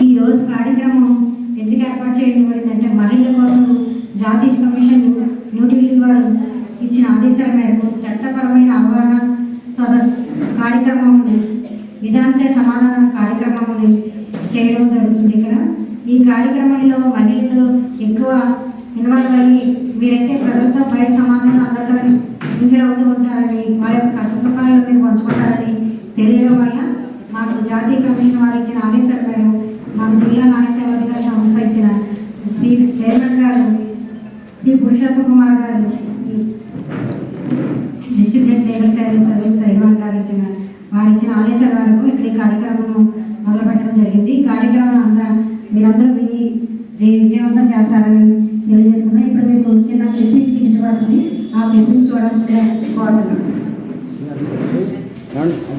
ఈ రోజు కార్యక్రమం ఎందుకు ఏర్పాటు చేయబడిందంటే మహిళల కోసం జాతీయ కమిషన్ న్యూఢిల్లీ వారు ఇచ్చిన ఆదేశాల మేరకు చట్టపరమైన అవగాహన సదస్సు కార్యక్రమం విధానసభ సమాధానం కార్యక్రమం చేయడం జరుగుతుంది ఇక్కడ. ఈ కార్యక్రమంలో మహిళలు ఎక్కువ ఇన్వాల్వ్ అయ్యి మీరైతే ప్రజలతో బయట సమాజంలో అందరితో ఇంగిడ అవుతూ ఉంటారని వాళ్ళ యొక్క కష్ట సుఖాలను మీరు పంచుకుంటారని తెలియడం వల్ల మాకు జాతీయ కమిషన్ వారు ఇచ్చిన ఆదేశాల మేరకు మాకు జిల్లా న్యాయ సంస్థ ఇచ్చిన శ్రీ చైర్మన్ గారు శ్రీ పురుషోత్తం కుమార్ గారు district judge legal service service chairman గారు ఇచ్చిన వారు ఇచ్చిన ఆదేశాల వరకు ఇక్కడ ఈ కార్యక్రమం మొదలుపెట్టడం జరిగింది. ఈ కార్యక్రమం అంతా మీరందరూ విని జయ విజయవంతం చేస్తారని తెలియజేసుకున్నాం. ఇప్పుడు మీకు చిన్న క్లిప్పింగ్ చూపించబడుతుంది. ఆ క్లిప్పింగ్ చూడాల్సిందే కోరుతున్నాను.